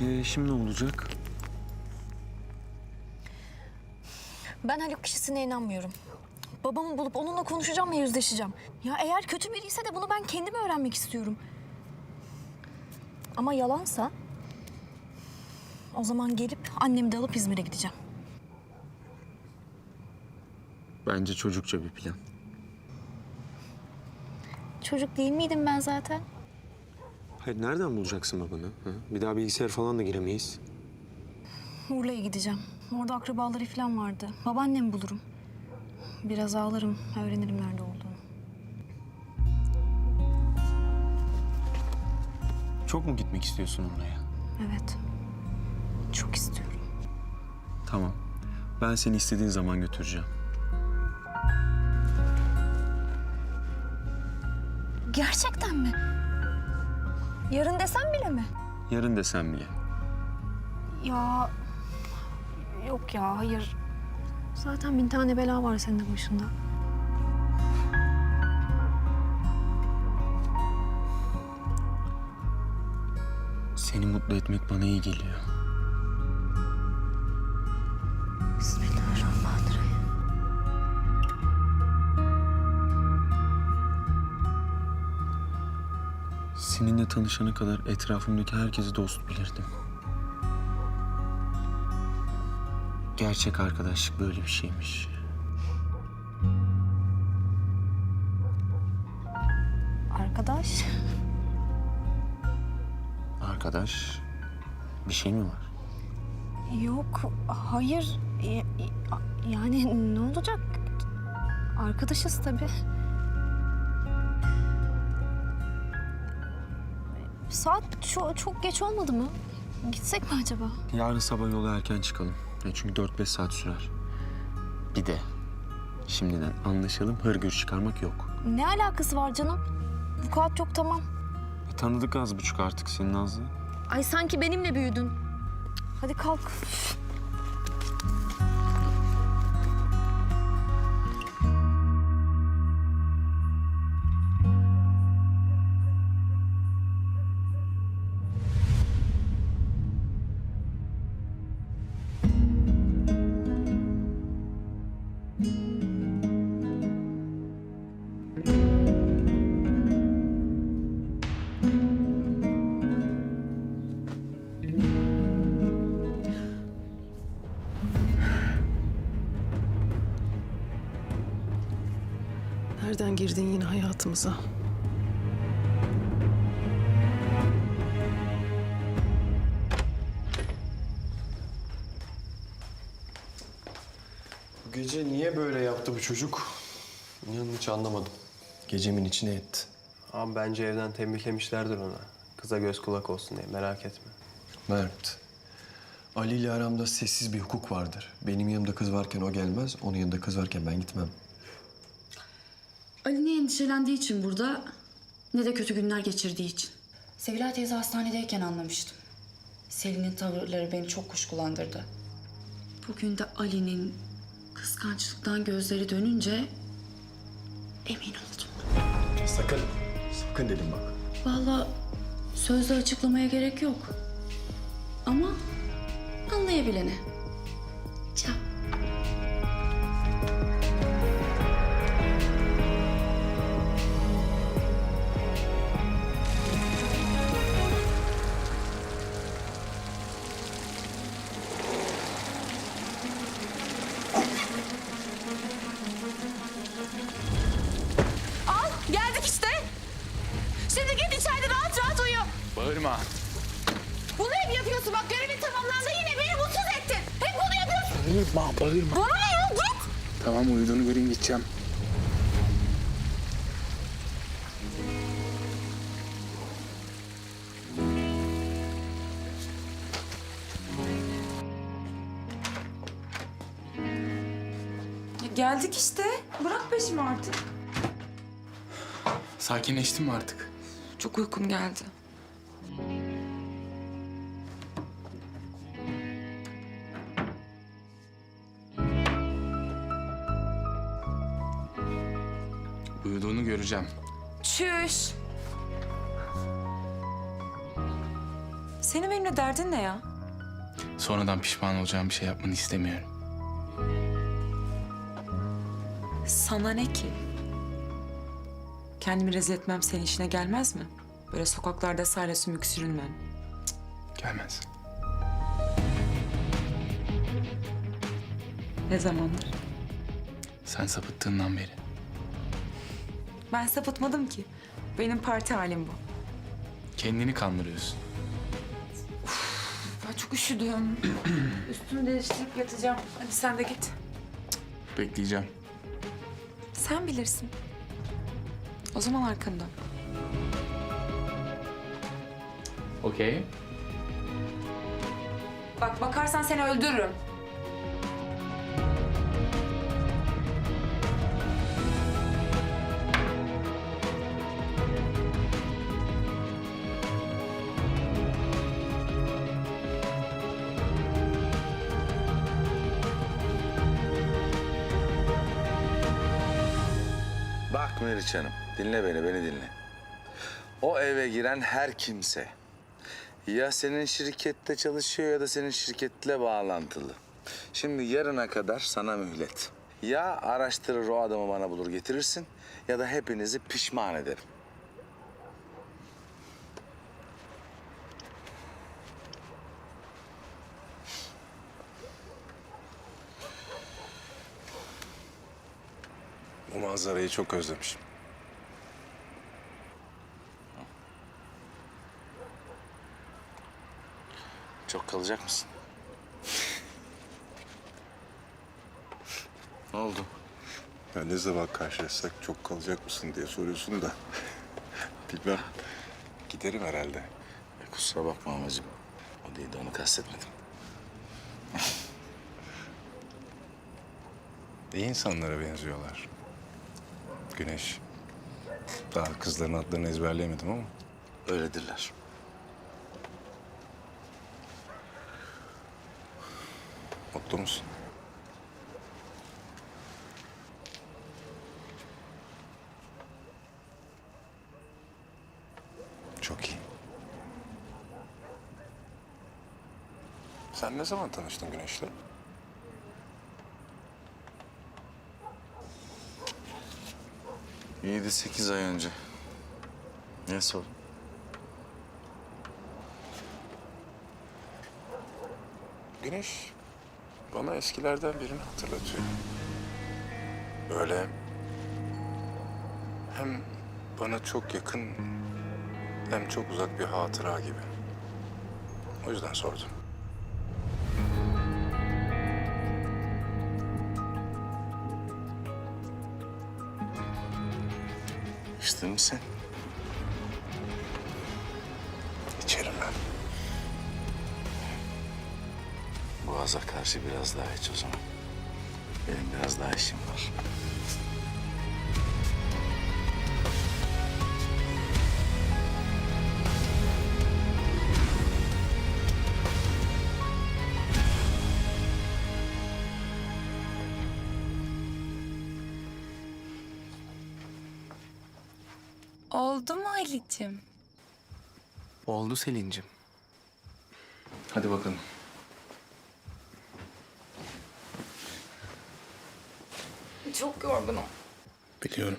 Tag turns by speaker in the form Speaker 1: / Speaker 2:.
Speaker 1: Ee, şimdi ne olacak?
Speaker 2: Ben Haluk kişisine inanmıyorum. Babamı bulup onunla konuşacağım ve yüzleşeceğim. Ya eğer kötü biriyse de bunu ben kendim öğrenmek istiyorum. Ama yalansa... O zaman gelip annemi de alıp İzmir'e gideceğim.
Speaker 1: Bence çocukça bir plan.
Speaker 2: Çocuk değil miydim ben zaten?
Speaker 1: Hayır nereden bulacaksın babanı? Ha? Bir daha bilgisayar falan da giremeyiz.
Speaker 2: Urla'ya gideceğim. Orada akrabaları falan vardı. Babaannemi bulurum. Biraz ağlarım, öğrenirim nerede olduğunu.
Speaker 1: Çok mu gitmek istiyorsun oraya?
Speaker 2: Evet. Çok istiyorum.
Speaker 1: Tamam. Ben seni istediğin zaman götüreceğim.
Speaker 2: Gerçekten mi? Yarın desem bile mi?
Speaker 1: Yarın desem bile.
Speaker 2: Ya yok ya hayır. Zaten bin tane bela var senin de başında.
Speaker 1: Seni mutlu etmek bana iyi geliyor.
Speaker 2: Bismillahirrahmanirrahim.
Speaker 1: Seninle tanışana kadar etrafımdaki herkesi dost bilirdim. Gerçek arkadaşlık böyle bir şeymiş.
Speaker 2: Arkadaş.
Speaker 1: Arkadaş, bir şey mi var?
Speaker 2: Yok hayır. Ya- Yani ne olacak? Arkadaşız tabii. Saat ço- çok geç olmadı mı? Gitsek mi acaba?
Speaker 1: Yarın sabah yola erken çıkalım. Ya çünkü 4-5 saat sürer. Bir de şimdiden anlaşalım hırgür çıkarmak yok.
Speaker 2: Ne alakası var canım? Bu kağıt yok tamam.
Speaker 1: E, tanıdık az buçuk artık senin Nazlı.
Speaker 2: Ay sanki benimle büyüdün. Hadi kalk.
Speaker 3: Nereden girdin yine hayatımıza?
Speaker 4: Bu gece niye böyle yaptı bu çocuk? İnanın hiç anlamadım. Gecemin içine etti.
Speaker 5: Abi bence evden tembihlemişlerdir ona. Kıza göz kulak olsun diye merak etme.
Speaker 4: Mert. Ali ile aramda sessiz bir hukuk vardır. Benim yanımda kız varken o gelmez, onun yanında kız varken ben gitmem.
Speaker 6: Ali ne endişelendiği için burada ne de kötü günler geçirdiği için. Sevilay teyze hastanedeyken anlamıştım. Selin'in tavırları beni çok kuşkulandırdı. Bugün de Ali'nin kıskançlıktan gözleri dönünce emin oldum.
Speaker 4: Sakın, sakın dedim bak.
Speaker 6: Vallahi sözle açıklamaya gerek yok. Ama anlayabilene.
Speaker 7: Bağırma, bağırma.
Speaker 8: Bana ne ya git.
Speaker 7: Tamam uyuduğunu göreyim gideceğim.
Speaker 8: geldik işte. Bırak peşimi artık.
Speaker 7: Sakinleştin mi artık?
Speaker 8: Çok uykum geldi.
Speaker 7: Uyuduğunu göreceğim.
Speaker 8: Çüş.
Speaker 6: Senin benimle derdin ne ya?
Speaker 7: Sonradan pişman olacağım bir şey yapmanı istemiyorum.
Speaker 6: Sana ne ki? Kendimi rezil etmem senin işine gelmez mi? Böyle sokaklarda sahile sümük sürünmem.
Speaker 7: Gelmez.
Speaker 6: Ne zamandır?
Speaker 7: Sen sapıttığından beri.
Speaker 6: Ben sapıtmadım ki. Benim parti halim bu.
Speaker 7: Kendini kandırıyorsun.
Speaker 6: Ben çok üşüdüm. Üstümü değiştirip yatacağım. Hadi sen de git.
Speaker 7: Bekleyeceğim.
Speaker 6: Sen bilirsin. O zaman arkamda.
Speaker 7: Okey.
Speaker 6: Bak bakarsan seni öldürürüm.
Speaker 9: Bak Meriç Hanım, dinle beni, beni dinle. O eve giren her kimse ya senin şirkette çalışıyor ya da senin şirketle bağlantılı. Şimdi yarına kadar sana mühlet. Ya araştırır o adamı bana bulur getirirsin ya da hepinizi pişman ederim.
Speaker 10: Bu manzarayı çok özlemişim.
Speaker 9: Çok kalacak mısın? ne oldu?
Speaker 10: Ya ne zaman karşılaşsak çok kalacak mısın diye soruyorsun da. Bilmem. Giderim herhalde.
Speaker 9: Ya kusura bakma amacım. O değil de onu kastetmedim.
Speaker 10: İyi insanlara benziyorlar. Güneş. Daha kızların adlarını ezberleyemedim ama.
Speaker 9: Öyledirler.
Speaker 10: Mutlu musun? Çok iyi. Sen ne zaman tanıştın Güneş'le?
Speaker 9: Yedi sekiz ay önce. Ne sor?
Speaker 10: Güneş bana eskilerden birini hatırlatıyor. Böyle hem bana çok yakın hem çok uzak bir hatıra gibi. O yüzden sordum.
Speaker 9: İçtin mi sen?
Speaker 10: İçerim ben.
Speaker 9: Boğaza karşı biraz daha iç o zaman. Benim biraz daha işim var.
Speaker 6: Oldu mu Ali'cim?
Speaker 11: Oldu Selin'cim.
Speaker 7: Hadi bakalım.
Speaker 6: Çok yorgunum.
Speaker 7: Biliyorum.